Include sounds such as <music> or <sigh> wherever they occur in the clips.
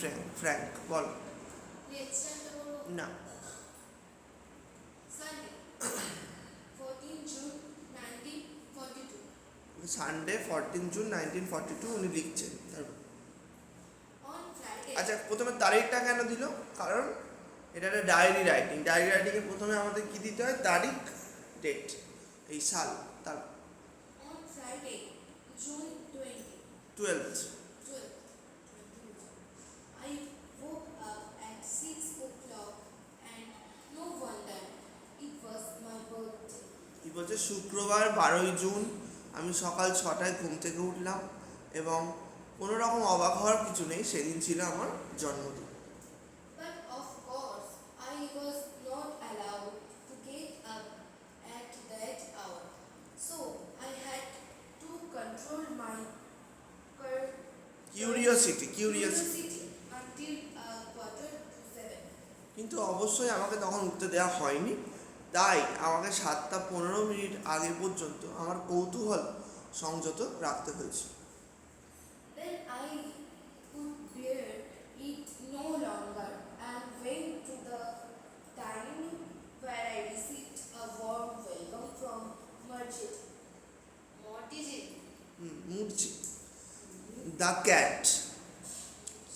Frank Frank বল। না। Sunday fourteen June nineteen forty two উনি লিখছেন। তারপর আচ্ছা প্রথমে তারিখটা কেন দিল? কারণ এটা একটা ডায়েরি রাইটিং ডায়েরি রাইটিংয়ে প্রথমে আমাদের কী দিতে হয়? তারিখ ডেট এই সাল তার twelve 12th, 21. I woke up at 6 o'clock and no wonder it was my birthday. কি বলছে? শুক্রবার বারোই জুন আমি সকাল ছটায় ঘুম থেকে উঠলাম এবং কোনো রকম অবাক হওয়ার কিছু নেই সেদিন ছিল আমার জন্মদিন। Curiosity curiosity uh. কিন্তু অবশ্যই আমাকে তখন উঠতে দেওয়া হয়নি। তাই আমাকে সাতটা পনেরো মিনিট আগে পর্যন্ত আমার কৌতূহল সংযত রাখতে হয়েছে। দ্য ক্যাট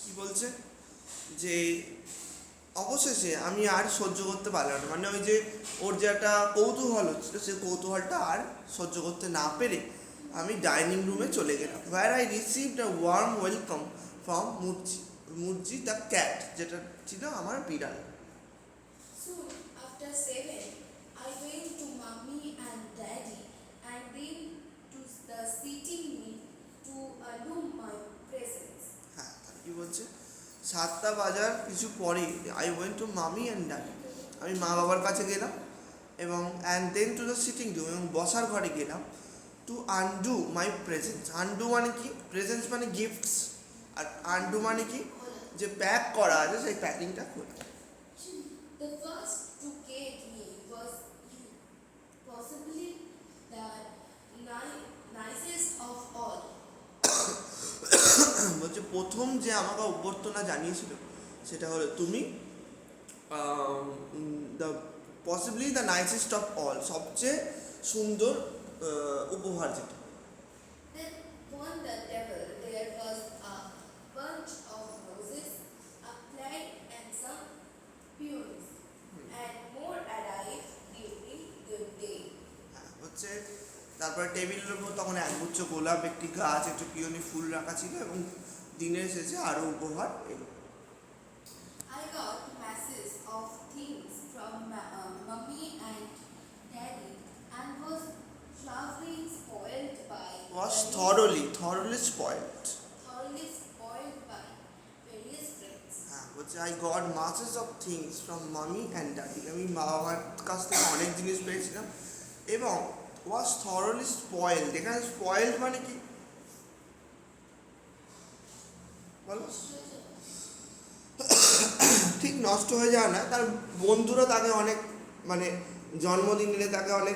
কি বলছে? যে অবশেষে আমি আর সহ্য করতে পারলাম না। মানে ওই যে ওর যে একটা কৌতূহল হচ্ছিল সেই কৌতূহলটা আর সহ্য করতে না পেরে আমি ডাইনিং রুমে চলে গেলাম। Where I received a warm welcome from Moortje Moortje the cat যেটা ছিল আমার বিড়াল. হ্যাঁ কি বলছে? সাতটা বাজার কিছু পরে I went to mummy and daddy আমি মা বাবার কাছে গেলাম। এবং and then to the sitting room এবং বসার ঘরে গেলাম to undo my presence undo মানে কি? প্রেজেন্স মানে গিফটস আর আনডু মানে কি? যে প্যাক করা আছে সেই প্যাকিংটা all. <coughs> বলছে প্রথম যে আমাকে অভ্যর্থনা জানিয়েছিল সেটা হলো তুমি the possibly the nicest of all সবচেয়ে সুন্দর উপহার যেটা. হ্যাঁ, হচ্ছে তারপরে টেবিলের উপর তখন একগুচ্ছ গোলাপ একটি গাছ একটু পিওনি ফুল রাখা ছিল এবং দিনের শেষে আরও উপহার এলো I got masses and was thoroughly spoiled by various- thoroughly thoroughly spoiled thoroughly spoiled by various friends. হ্যাঁ বলছে I got masses of things from mummy and daddy আমি মা বাবার কাছ থেকে অনেক জিনিস পেয়েছিলাম। এবং ওয়াজ থরলি স্পয়েলড এখানে স্পয়েলড মানে কি? বলো। ঠিক নষ্ট হয়ে যাওয়া না। তার বন্ধুরা তাকে অনেক মানে জন্মদিন এলে তাকে অনেক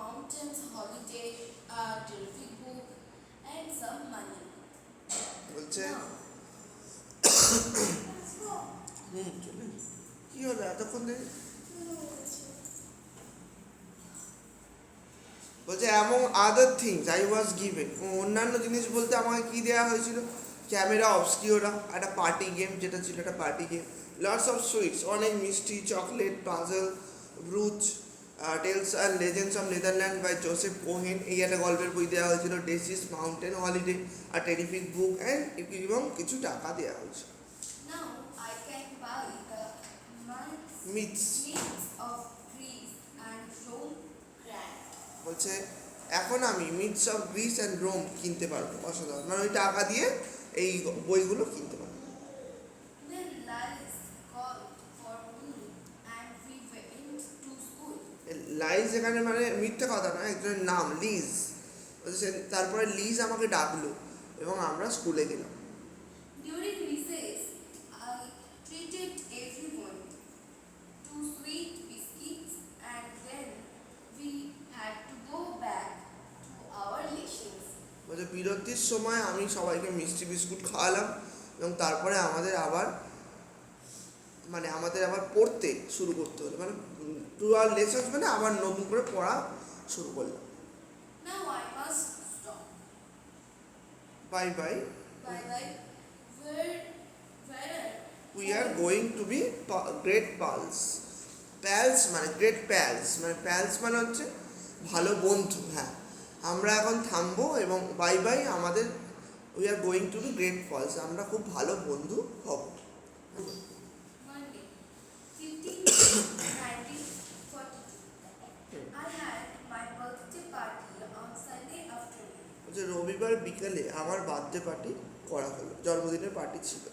Mountains Holiday, a terrific book, and some money. বলছে Now, হুম চলে কি হলো এতক্ষণ ধরে বলছে এমন other things I was given অন্যান্য জিনিস বলতে আমাকে কি দেওয়া হয়েছিল ক্যামেরা অবস্কিওরা একটা পার্টি গেম যেটা ছিল একটা party game lots of sweets অনেক মিষ্টি chocolate puzzle brooch tales and legends of Netherland by Joseph Cohen এই একটা গল্পের বই দেওয়া হয়েছিল ডেসিস মাউন্টেন হলিডে আর টেরিফিক বুক অ্যান্ড এবং কিছু টাকা দেওয়া হয়েছে। মিথস. বলছে এখন আমি myths of Greece and Rome কিনতে পারব অসাধারণ। মানে ওই টাকা দিয়ে এই বইগুলো কিনতে পারব Then Lies called for me lies এখানে মানে মিথ্যে কথা না একজনের নাম লিজ। সে- তারপরে লিজ আমাকে ডাকলো এবং আমরা স্কুলে গেলাম। বিরতির সময় আমি সবাইকে মিষ্টি বিস্কুট খাওয়ালাম এবং তারপরে আমাদের আবার মানে আমাদের আবার পড়তে শুরু করতে হলো। মানে টু আর লেসন্স মানে আবার নতুন করে পড়া শুরু করলাম. Bye bye? We are going to be great pals pals মানে গ্রেট প্যালস মানে প্যালস মানে হচ্ছে ভালো বন্ধু হ্যাঁ। আমরা এখন থামবো এবং বাই বাই আমাদের we are going to be great pals আমরা খুব ভালো বন্ধু হব। রবিবার বিকেলে আমার বার্থডে পার্টি করা হলো জন্মদিনের পার্টি ছিল.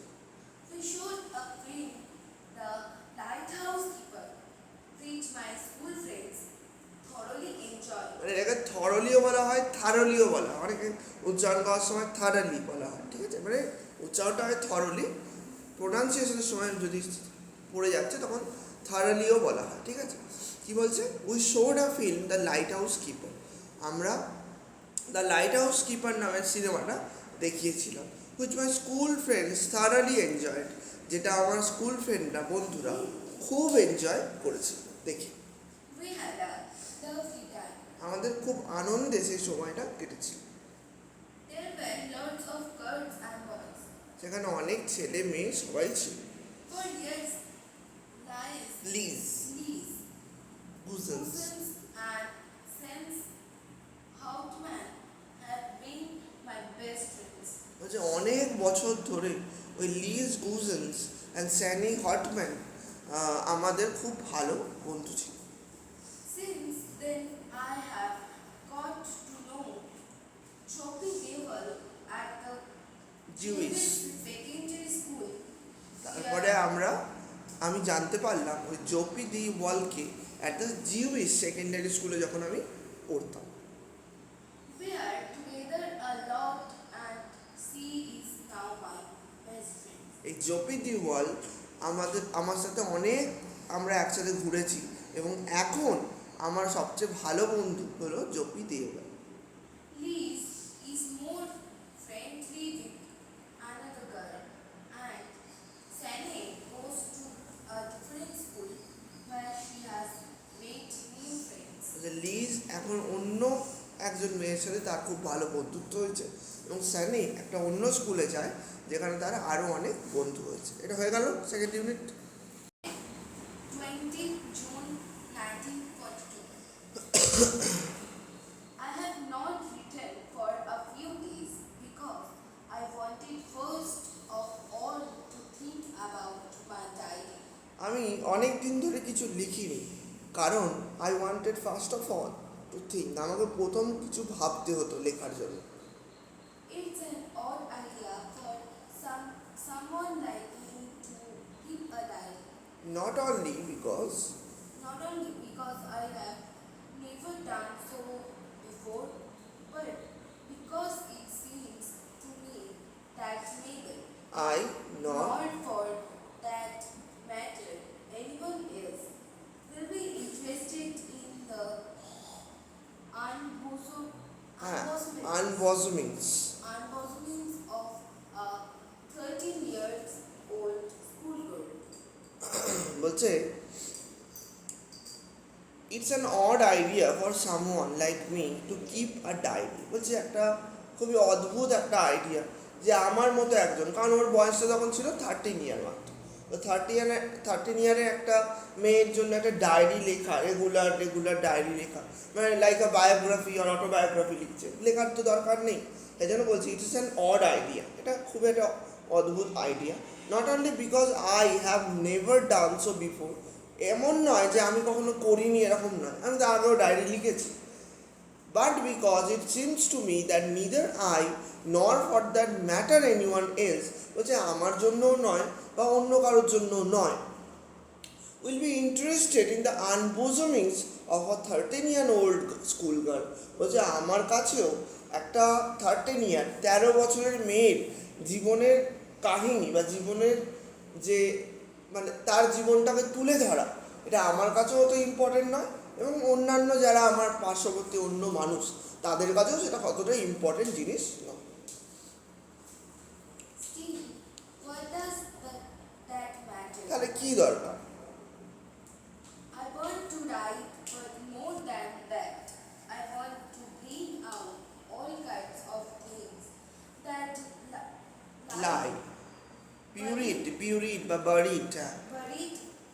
মানে এটাকে থরলিও বলা হয় থারলিও বলা হয়। অনেকে উচ্চারণ করার সময় থারালি বলা হয় ঠিক আছে? মানে উচ্চারণটা হয় থরলি প্রোনাউন্সিয়েশনের সময় যদি পড়ে যাচ্ছে তখন থারালিও বলা হয় ঠিক আছে? কি বলছে? We showed a film the lighthouse keeper আমরা দ্য লাইট হাউস কিপার নামের সিনেমাটা দেখিয়েছিলাম which my school friends thoroughly enjoyed যেটা আমার স্কুল ফ্রেন্ডরা বন্ধুরা খুব এনজয় করেছে। দেখে. আমাদের খুব আনন্দে সেই সময়টা কেটেছিল. সেখানে অনেক ছেলে মেয়ে সবাই ছিল। লিজ Lees, বলছে অনেক বছর ধরে ওই Lies Goosens and Sanne Houtman আমাদের খুব ভালো বন্ধু ছিল। Since then, I have got to know Choppy Deval at the Jewish secondary school. তারপরে আমরা আমি জানতে পারলাম ওই জপি দি ওয়ালকে অ্যাট দ্য জিউইস সেকেন্ডারি স্কুলে যখন আমি পড়তাম We are together a lot, and she is now my best friend. এই জোপি দি ওয়াল আমাদের, আমার সাথে অনেক আমরা একসাথে ঘুরেছি এবং এখন আমার সবচেয়ে ভালো বন্ধু হলো Jopie de Waal Liz is more friendly with another girl, and Sane goes to a different school where she has made new friends. যে লিজ এখন অন্য একজন মেয়ের সাথে তার খুব ভালো বন্ধুত্ব হয়েছে এবং স্যানি একটা অন্য স্কুলে যায় যেখানে তার আরও অনেক বন্ধু হয়েছে এটা হয়ে গেল second unit 20 June 1942. I have not written for a few days because I wanted first of all to think about my diary. আমি অনেক দিন ধরে কিছু লিখিনি কারণ I wanted first of all to think আমাকে প্রথম কিছু ভাবতে হতো লেখার জন্য It's an odd idea for some someone like me to keep a diary. Not only because Not only because I have never done so before, but because it seems to me that neither, I not nor for someone like me to keep a diary বলছে একটা খুবই অদ্ভুত একটা idea যে আমার মতো একজন, কারণ ওর বয়সটা তখন ছিল থার্টিন ইয়ার মাত্র তো থার্টি ইয়ারে থার্টিন ইয়ারে একটা মেয়ের জন্য একটা ডায়েরি লেখা রেগুলার রেগুলার ডায়েরি লেখা। মানে লাইক আ বায়োগ্রাফি আর অটোবায়োগ্রাফি লিখছে। লেখার তো দরকার নেই। এই জন্য বলছি it is an odd idea এটা খুব একটা অদ্ভুত idea not only because I have never done so before এমন নয় যে আমি কখনো করিনি, এরকম নয়। আমি তো আগেও ডায়েরি লিখেছি। But because it seems to me that neither I nor for that matter anyone else বলছে আমার জন্যও নয় বা অন্য কারোর জন্য নয়। Will be interested in the unbosomings of a thirteen year old school girl বলছে আমার কাছেও একটা থার্টিন ইয়ার তেরো বছরের মেয়ের জীবনের কাহিনী বা জীবনের যে মানে তার জীবনটাকে তুলে ধরা। এটা আমার কাছেও অত ইম্পর্টেন্ট নয় এবং অন্যান্য যারা আমার পার্শ্ববর্তী অন্য মানুষ তাদের কাছেও সেটা কতটা ইম্পর্টেন্ট জিনিস নয়? তাহলে কী দরকার I want to write, but more than that, I want to bring out all kinds of things that li- lie buried buried বা buried.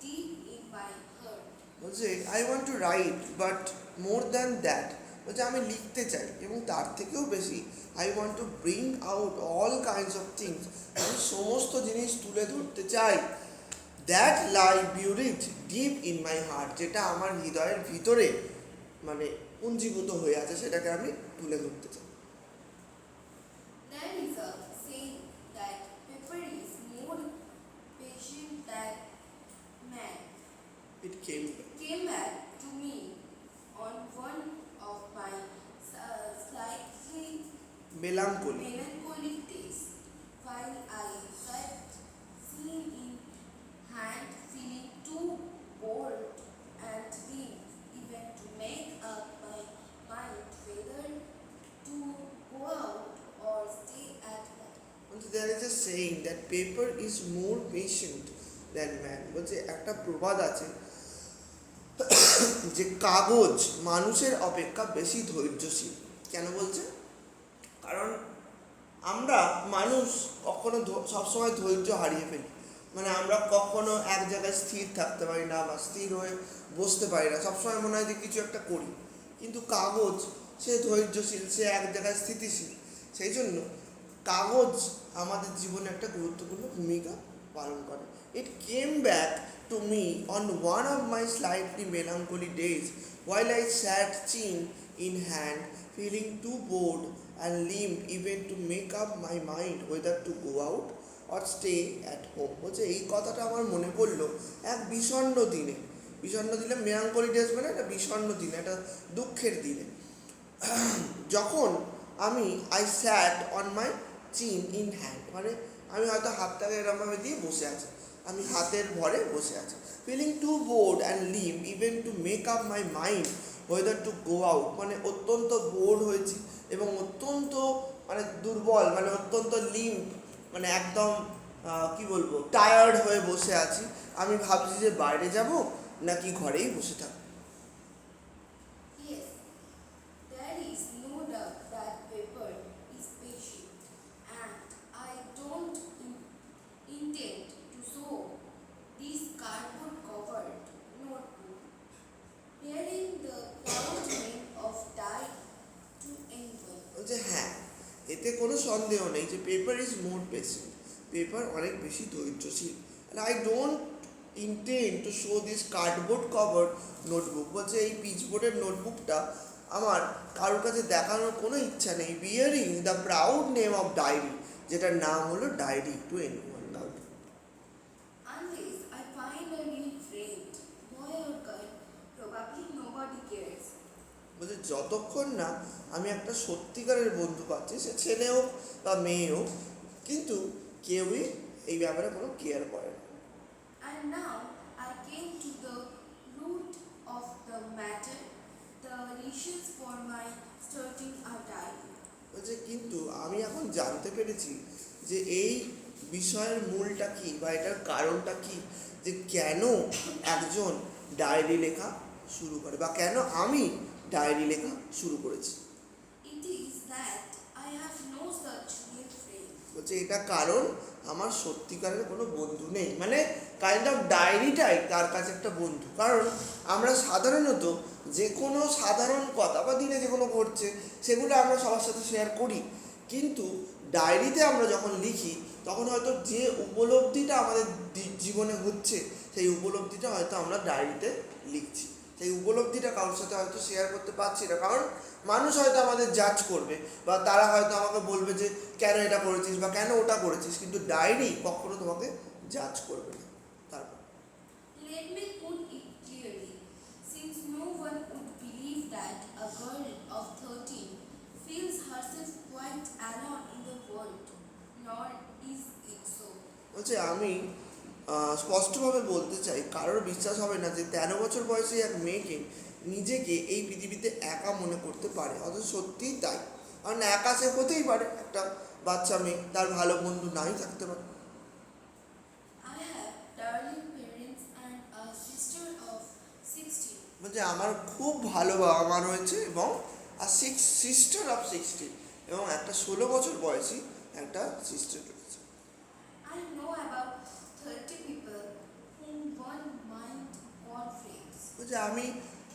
Deep in my heart. বলছে I want to write but more than that বলছে আমি লিখতে চাই এবং তার থেকেও বেশি I want to bring out all kinds of things আমি সমস্ত জিনিস তুলে ধরতে চাই। That lie buried deep in my heart যেটা আমার হৃদয়ের ভিতরে মানে পুঞ্জীভূত হয়ে আছে সেটাকে আমি তুলে ধরতে চাই There is a saying that paper is more patient than man. It came Came back to me on one of my uh, slightly melancholy melancholic days while I sat seen in hand feeling too bored and dim even to make up my mind whether to go out or stay at home. There is a saying that paper is more patient than man বলছে একটা প্রবাদ আছে যে কাগজ মানুষের অপেক্ষা বেশি ধৈর্যশীল কেন বলছে কারণ আমরা মানুষ কখনো সবসময় ধৈর্য হারিয়ে ফেলি। মানে আমরা কখনো এক জায়গায় স্থির থাকতে পারি না বা স্থির হয়ে বসতে পারি না। সবসময় মনে হয় যে কিছু একটা করি। কিন্তু কাগজ, সে ধৈর্যশীল, সে এক জায়গায় স্থিতিশীল। সেই জন্য কাগজ আমাদের জীবনে একটা গুরুত্বপূর্ণ ভূমিকা পালন করে। It came back to me on one of my slightly melancholy days while I sat chin in hand, feeling too bored and limp even to make up my mind whether to go out or stay at home. বলছে এই কথাটা আমার মনে পড়ল এক বিষণ্ণ দিনে। বিষণ্ণ দিনে মেলাঙ্কলি ডেজ মানে একটা বিষণ্ণ দিনে, একটা দুঃখের দিনে। যখন আমি আই স্যাট অন মাই চিন ইন হ্যান্ড মানে আমি হয়তো হাতটাকে এরমভাবে দিয়ে বসে আছি। আমি হাতের ভরে বসে আছি। Feeling to bored and live even to make up my mind whether to go out মানে অত্যন্ত বোর্ড হয়েছি। এবং অত্যন্ত মানে দুর্বল মানে অত্যন্ত লিম মানে একদম কি বলব টায়ার্ড হয়ে বসে আছি। আমি ভাবছি যে বাইরে যাব নাকি ঘরেই বসে থাকব Yes, there is no doubt that paper is patient, and I don't in- intend to show this cardboard covered notebook bearing the proud name of dye to anyone. বলছে হ্যাঁ এতে কোনো সন্দেহ নেই যে মোর পেশেন্ট পেপার অনেক বেশি ধৈর্যশীল। I don't intend to show this cardboard cover notebook বলছে এই পিচবোর্ডের নোটবুকটা আমার কারোর কাছে দেখানোর কোনো ইচ্ছা নেই। Bearing the proud name of diary যেটার নাম হলো ডায়েরি টু এনি I. বলছে যতক্ষণ না আমি একটা সত্যিকারের বন্ধু পাচ্ছি সে ছেলে হোক বা মেয়ে হোক কিন্তু কেউই এই ব্যাপারে কোনো কেয়ার করে না And now I came to the root of the matter, the reasons for my starting a diary. বলছে কিন্তু আমি এখন জানতে পেরেছি যে এই বিষয়ের মূলটা কি বা এটার কারণটা কি যে কেন একজন ডায়েরি লেখা শুরু করে বা কেন আমি ডায়েরি লেখা শুরু করেছি It is that I have no such real friend. বলছে, এটা কারণ আমার সত্যিকারের কোনো বন্ধু নেই। মানে কাইন্ড অফ ডায়েরিটাই তার কাছে একটা বন্ধু। কারণ আমরা সাধারণত যে কোনো সাধারণ কথা বা দিনে যে কোনো ঘটছে, সেগুলো আমরা সবার সাথে শেয়ার করি। কিন্তু ডায়েরিতে আমরা যখন লিখি, তখন হয়তো যে উপলব্ধিটা আমাদের জীবনে হচ্ছে, সেই উপলব্ধিটা হয়তো আমরা ডায়েরিতে লিখছি। সেই উপলব্ধিটা কারোর সাথে হয়তো শেয়ার করতে পারছি না। কারণ মানুষ হয়তো আমাদের জাজ করবে বা তারা হয়তো আমাকে বলবে যে কেন এটা করেছিস বা কেন ওটা করেছিস কিন্তু ডায়েরি কখনো তোমাকে জাজ করবে না তারপর Let me put it clearly. Since no one would believe that a girl of 13 feels herself quite alone in the world, nor is it so. বলছে আমি স্পষ্টভাবে বলতে চাই কারোর বিশ্বাস হবে না যে তেরো বছর বয়সী এক মেয়েকে নিজেকে এই পৃথিবীতে একা মনে করতে পারে অথচ সত্যিই তাই কারণ একা সে হতেই পারে একটা বাচ্চা মেয়ে তার ভালো বন্ধু নাই থাকতে পারে I have darling parents and a sister of 16. বলছে আমার খুব ভালো বাবা মা রয়েছে এবং আর সিক্স সিস্টার অফ সিক্সটি এবং একটা ষোলো বছর বয়সী একটা সিস্টার রয়েছে I know about 30 people whom one mind call friends. বলছে আমি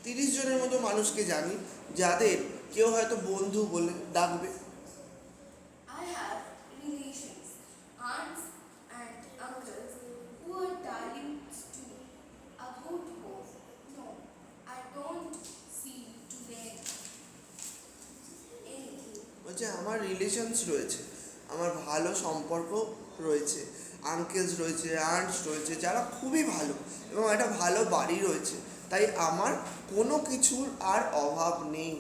তিরিশ জনের মতো মানুষকে জানি যাদের কেউ হয়তো বন্ধু বলে ডাকবে. বলছে আমার রিলেশনস রয়েছে আমার ভালো সম্পর্ক রয়েছে আঙ্কেলস রয়েছে আন্টস রয়েছে যারা খুবই ভালো এবং একটা ভালো বাড়ি রয়েছে। তাই আমার কোনো কিছুর আর অভাব নেই.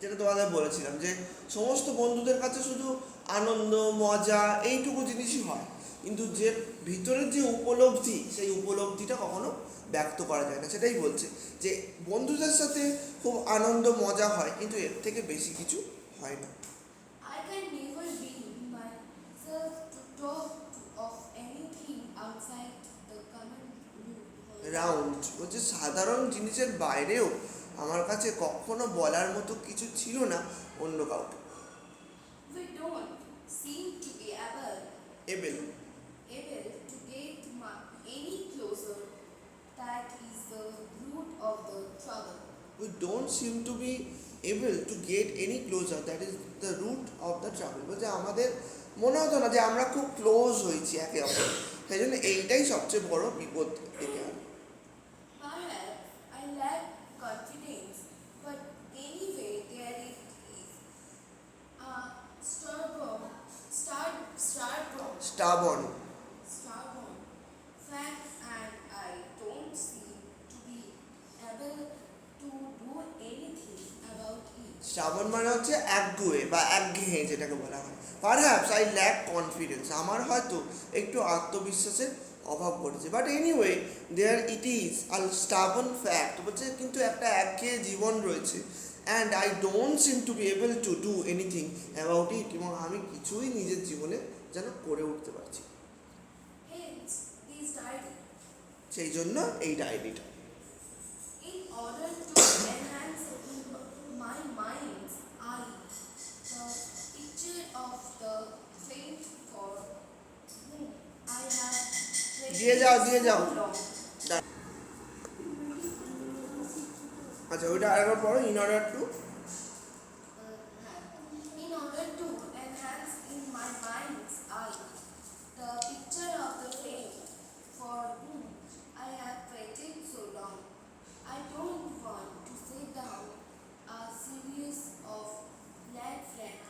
যেটা তোমাদের বলেছিলাম যে সমস্ত বন্ধুদের কাছে শুধু আনন্দ মজা এইটুকু জিনিসই হয়। কিন্তু যে ভিতরের যে উপলব্ধি সেই উপলব্ধিটা কখনো ব্যক্ত করা যায় না। সেটাই বলছে যে বন্ধুদের সাথে খুব আনন্দ মজা হয় কিন্তু এর থেকে বেশি কিছু হয় না। Talk of anything outside the common. Round বলছে সাধারণ জিনিসের বাইরেও আমার কাছে কখনো বলার মতো কিছু ছিল না অন্য কাউকে We don't seem to be able, able able to get any closer. That is the root of the trouble. we don't seem to be able to get any closer that is the root of the trouble বলছে আমাদের মনে হতো না যে আমরা খুব close হয়েছি একে অপর। সেই জন্য এইটাই সবচেয়ে বড় বিপদ ডেকে আনে Perhaps I lack confidence, but anyway, there it is. Uh, stubborn, star, stubborn, স্টাবন stubborn fact, and I don't seem to be able to do anything about it. স্টাবন মানে হচ্ছে একগুয়ে বা একঘেয়ে যেটাকে বলা হয় পারহ্যাপস আই ল্যাক কনফিডেন্স আমার হয়তো একটু আত্মবিশ্বাসের অভাব পড়েছে but anyway there it is all stubborn fact বলছে কিন্তু একটা একঘেয়ে জীবন রয়েছে and I don't seem to be able to do anything about it এবং আমি কিছুই নিজের জীবনে যেন করে উঠতে পারছি সেই জন্য এই ডায়েরিটা of the for দিয়ে যাও, দিয়ে যাও। আচ্ছা ওইটা আরেকবার পড়ো in order to the picture of the frame for whom I have waited so long, I don't want to sit down a series of glad friends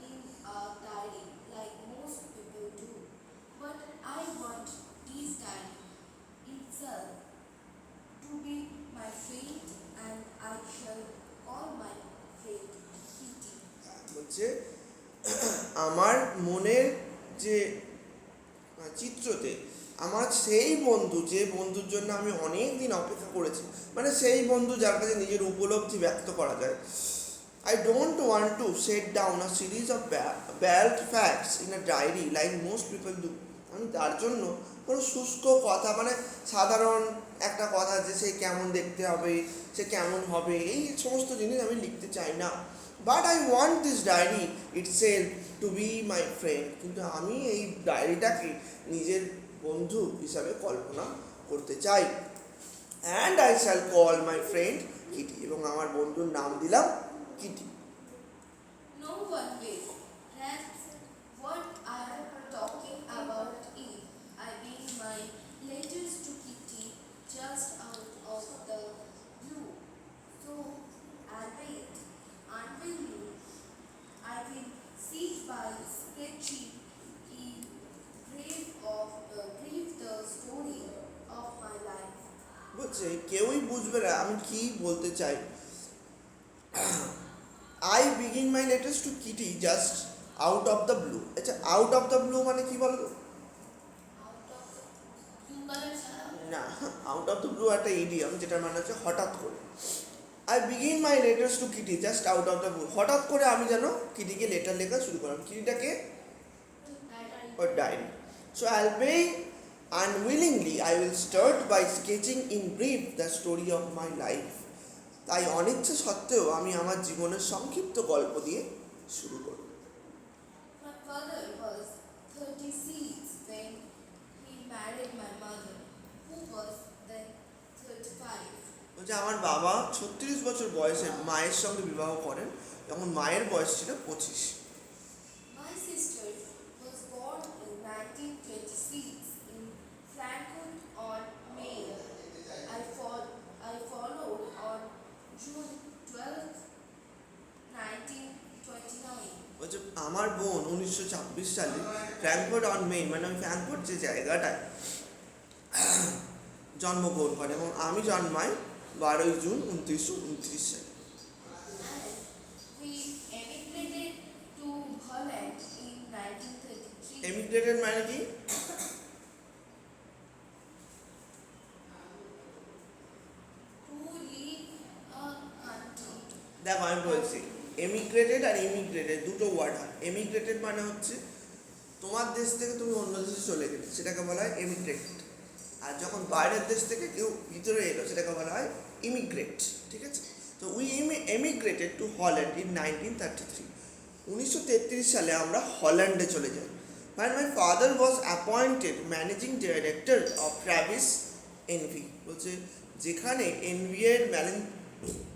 in a diary like most people do, but I want this diary itself to be my fate and I shall call my fate Kitty. বলছে আমার মনের যে আহ, চিত্রতে আমার সেই বন্ধু যে বন্ধুর জন্য আমি অনেক দিন অপেক্ষা করেছি। মানে সেই বন্ধু যার কাছে নিজের উপলব্ধি ব্যক্ত করা যায়। I don't want to set down a series of bald facts in a diary like most people do আমি তার জন্য কোনো শুষ্ক কথা মানে সাধারণ একটা কথা যে সে কেমন দেখতে হবে, সে কেমন হবে, এই সমস্ত জিনিস আমি লিখতে চাই না। But I want this diary itself to be my friend কিন্তু আমি এই ডায়েরিটাকে নিজের বন্ধু হিসাবে কল্পনা করতে চাই and I shall call my friend Kitty এবং আমার বন্ধুর নাম দিলাম Kitty No one will. That's what I'm talking about is I bring my letters to Kitty just out of the blue. So Albeit unwillingly, I will spreadsheet, he gave of uh, gave the story বলছে কেউই বুঝবে না আমি কি বলতে চাই। I begin my letters to Kitty just out of the blue আচ্ছা out of the blue মানে কি বলো ছাড়া। না আউট অফ দ্য ব্লু একটা ইডিয়াম যেটার মানে হচ্ছে হঠাৎ করে। I begin my letters to Kitty just out of the blue হঠাৎ করে আমি যেন কিটিকে লেটার লেখা শুরু করলাম। কিটিটাকে or diary. So I'll be unwillingly I will start by sketching in brief the story of my life তাই অনিচ্ছা সত্ত্বেও আমি আমার জীবনের সংক্ষিপ্ত গল্প দিয়ে শুরু করব। যে আমার বাবা ছত্রিশ বছর বয়সে মায়ের সঙ্গে বিবাহ করেন এবং মায়ের বয়স ছিল পঁচিশ। বোন উনিশশো ছাব্বিশ সালে ফ্র্যাঙ্কফোর্ট অন মেইন মানে আমি ফ্র্যাঙ্কফোর্ট যে জায়গাটায় জন্মগ্রহণ করে এবং আমি জন্মাই বারোই জুন উনত্রিশশো উনত্রিশ সালে And we emigrated to Holland in 1933 এমিগ্রেটেড মানে কি to leave a country. দেখো আমি বলছি এমিগ্রেটেড আর ইমিগ্রেটেড দুটো ওয়ার্ড হয় এমিগ্রেটেড মানে হচ্ছে তোমার দেশ থেকে তুমি অন্য দেশে চলে গেলে সেটাকে বলা হয় এমিগ্রেট আর যখন বাইরের দেশ থেকে কেউ ভিতরে এলো, সেটাকে বলা হয় ইমিগ্রেট ঠিক আছে? তো we emigrated to Holland in nineteen thirty three উনিশশো তেত্রিশ সালে আমরা হল্যান্ডে চলে যাই। মানে my father was appointed managing director of Travies NV বলছে, যেখানে এনভি এর ম্যানেজিং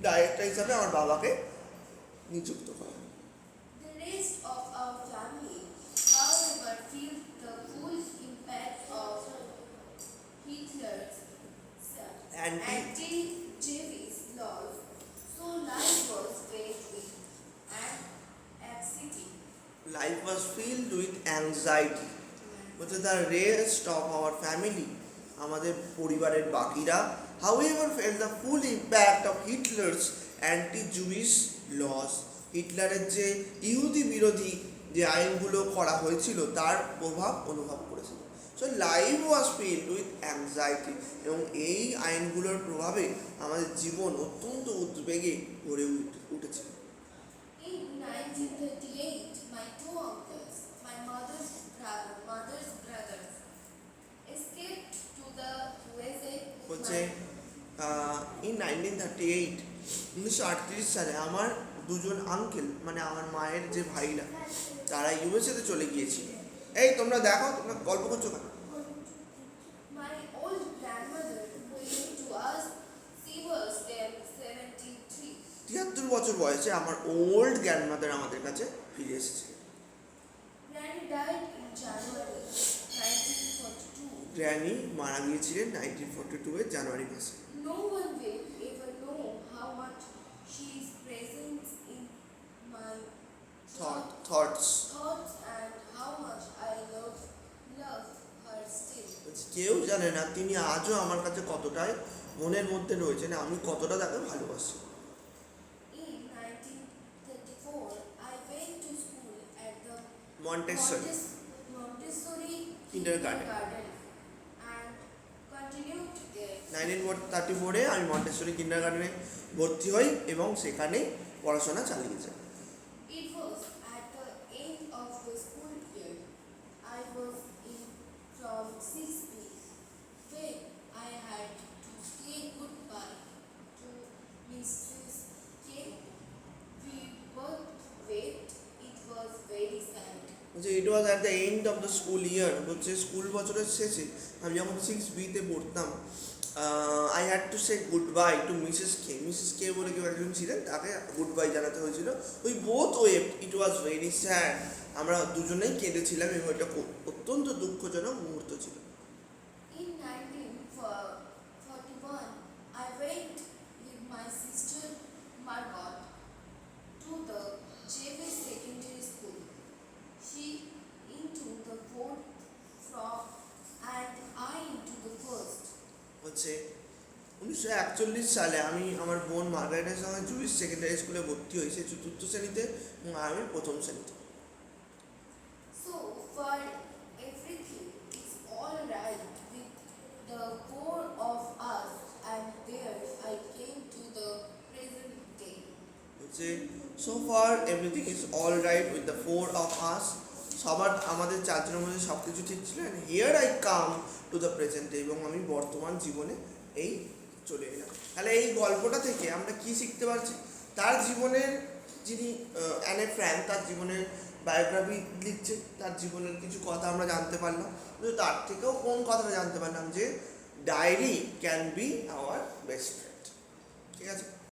ডাইরেক্টর হিসাবে আমার বাবাকে নিযুক্ত করা হয়। The rest of our family, however, feel the full impact of Hitler's Anti- anti-Jewish laws. So life was filled with anxiety. Life was filled with anxiety. বলছে the rest of our family আমাদের পরিবারের বাকিরা however felt the full impact of Hitler's anti Jewish laws হিটলারের যে ইহুদি বিরোধী যে আইনগুলো করা হয়েছিল তার প্রভাব অনুভব করেছিল so life was filled with anxiety এবং এই আইনগুলোর প্রভাবে আমাদের জীবন অত্যন্ত উদ্বেগে গড়ে উঠ- উঠেছিল In 1938, my two uncles, my mother's brother, mother's brothers, escaped to the USA. with হচ্ছে ইন নাইনটিন থার্টি এইট উনিশশো আটত্রিশ সালে আমার দুজন আঙ্কেল মানে আমার মায়ের যে ভাইরা তারা ইউএসএতে চলে গিয়েছিল। এই তোমরা দেখো তোমরা গল্প করছ কেন My old grandmother who came to us, she was then 73. তিয়াত্তর বছর বয়সে আমার ওল্ড গ্র্যান্ডমাদার আমাদের কাছে ফিরে এসেছে Granny died in January 1942. Granny মারা গিয়েছিলেন নাইনটিন ফোরটি টু এর জানুয়ারি মাসে No one will ever know how much she is present in my thought thoughts thoughts and how much I love love her still. কেউ জানে না তিনি আজও আমার কাছে কতটাই মনের মধ্যে রয়েছেন আমি কতটা তাকে ভালোবাসি। আমি মন্টেশ্বরী কিন্ডার গার্ডেনে ভর্তি হই এবং সেখানে পড়াশোনা চালিয়ে যাই। Was at the end of the school year হচ্ছে স্কুল বছরের শেষে, আমি যখন সিক্স বিতে পড়তাম I had to say goodbye to Mrs K Mrs K বলে কেউ একজন ছিলেন, তাকে গুড বাই জানাতে হয়েছিল। We both wept it was very sad আমরা দুজনেই কেঁদেছিলাম এবং এটা অত্যন্ত দুঃখজনক মুহূর্ত ছিল In 1941, I went with my sister Margot to the JV Secondary School. She উনিশশো একচল্লিশ সালে আমি আমার বোন মার্গারেটের সঙ্গে জুইস সেকেন্ডারি স্কুলে ভর্তি হয়েছে চতুর্থ শ্রেণীতে এবং আমি প্রথম শ্রেণীতে। So for everything is all right with the four of us. সবার, আমাদের চারজনের মধ্যে সব কিছু ঠিক ছিল and here I come to the present এবং আমি বর্তমান জীবনে এই চলে এলাম। তাহলে এই গল্পটা থেকে আমরা কি শিখতে পারছি? তার জীবনের যিনি অ্যানে ফ্র্যাঙ্ক তার জীবনের বায়োগ্রাফি লিখছে, তার জীবনের কিছু কথা আমরা জানতে পারলাম। কিন্তু তার থেকেও কোন কথাটা জানতে পারলাম যে diary can be our best friend ঠিক আছে?